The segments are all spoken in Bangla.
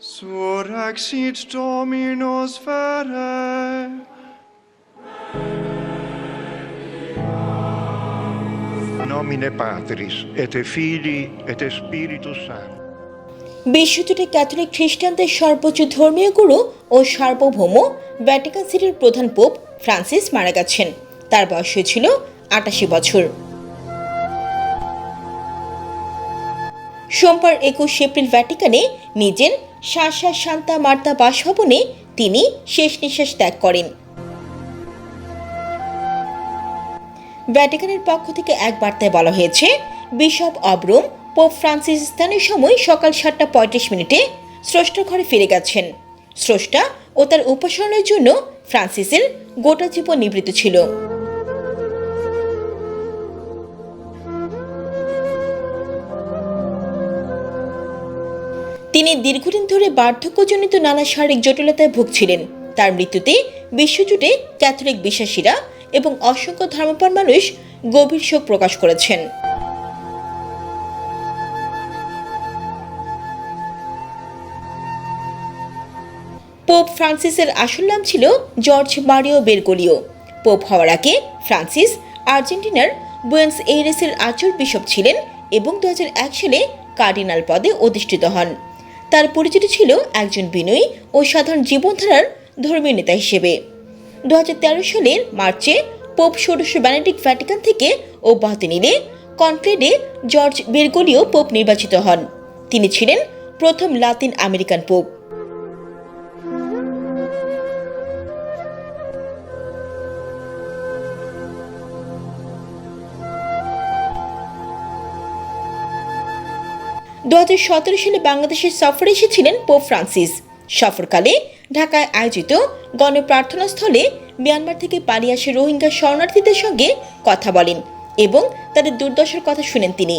Surrexit Dominus Vere. Nomine Patris et Filii et Spiritus Sancti. বিশ্বজুড়ে ক্যাথলিক খ্রিস্টানদের সর্বোচ্চ ধর্মীয় গুরু ও সার্বভৌম ভ্যাটিকান সিটির প্রধান পোপ ফ্রান্সিস মারা গেছেন তার বয়স হয়েছিল আটাশি বছর সোমবার একুশ এপ্রিল ভ্যাটিকানে নিজের শাসা শান্তা মার্তা বাসভবনে তিনি শেষ নিঃশ্বাস ত্যাগ করেন। ভ্যাটিকানের পক্ষ থেকে এক বার্তায় বলা হয়েছে, বিশপ অব্রোম পোপ ফ্রান্সিস স্থানীয় সময় সকাল সাতটা পঁয়ত্রিশ মিনিটে স্রষ্টার ঘরে ফিরে গেছেন। স্রষ্টা ও তার উপাসনার জন্য ফ্রান্সিসের গোটা জীবন নিবৃত্ত ছিল। তিনি দীর্ঘদিন ধরে বার্ধক্যজনিত নানা শারীরিক জটিলতায় ভুগছিলেন। তার মৃত্যুতে বিশ্বজুড়ে ক্যাথলিক বিশ্বাসীরা এবং অসংখ্য ধর্মপ্রাণ মানুষ গভীর শোক প্রকাশ করেছেন। পোপ ফ্রান্সিসের আসল নাম ছিল জর্জ মারিও বেরগোলিও। পোপ হওয়ার আগে ফ্রান্সিস আর্জেন্টিনার বুয়েন্স এইরেসের আচর বিশপ ছিলেন এবং দু হাজার এক সালে কার্ডিনাল পদে অধিষ্ঠিত হন। তার পরিচিতি ছিল একজন বিনয়ী ও সাধারণ জীবনধারার ধর্মীয় নেতা হিসেবে। দু হাজার তেরো সালের মার্চে পোপ ষোড়শ বেনেডিক্ট ভ্যাটিকান থেকে অব্যাহতি নিলে কনক্লেডে জর্জ বেরগোলিও পোপ নির্বাচিত হন। তিনি ছিলেন প্রথম লাতিন আমেরিকান পোপ। দু হাজার সতেরো সালে বাংলাদেশের সফরে এসেছিলেন পোপ ফ্রান্সিস। সফরকালে ঢাকায় আয়োজিত গণপ্রার্থনা স্থলে মিয়ানমার থেকে পালিয়ে আসে রোহিঙ্গা শরণার্থীদের সঙ্গে কথা বলেন এবং তাদের দুর্দশার কথা শুনেন তিনি।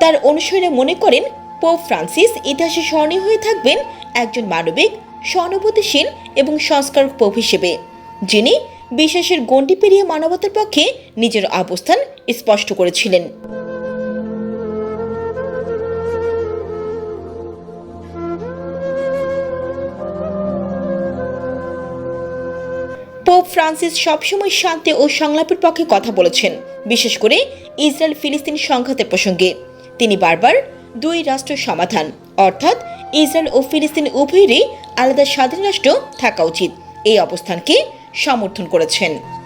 তার অনুসারীরা মনে করেন, পোপ ফ্রান্সিস ইতিহাসে স্মরণীয় হয়ে থাকবেন একজন মানবিক, সহানুভূতিশীল এবং সংস্কারক পোপ হিসেবে, যিনি বিশ্বাসের গণ্ডি পেরিয়ে মানবতার পক্ষে নিজের অবস্থান স্পষ্ট করেছিলেন। পোপ ফ্রান্সিস সবসময় শান্তি ও সংলাপের পক্ষে কথা বলেছেন, বিশেষ করে ইসরায়েল ফিলিস্তিন সংঘাতের প্রসঙ্গে। তিনি বারবার দুই রাষ্ট্র সমাধান, অর্থাৎ ইসরায়েল ও ফিলিস্তিন উভয়েরই আলাদা স্বাধীন রাষ্ট্র থাকা উচিত। এই অবস্থানকে সমর্থন করেছেন।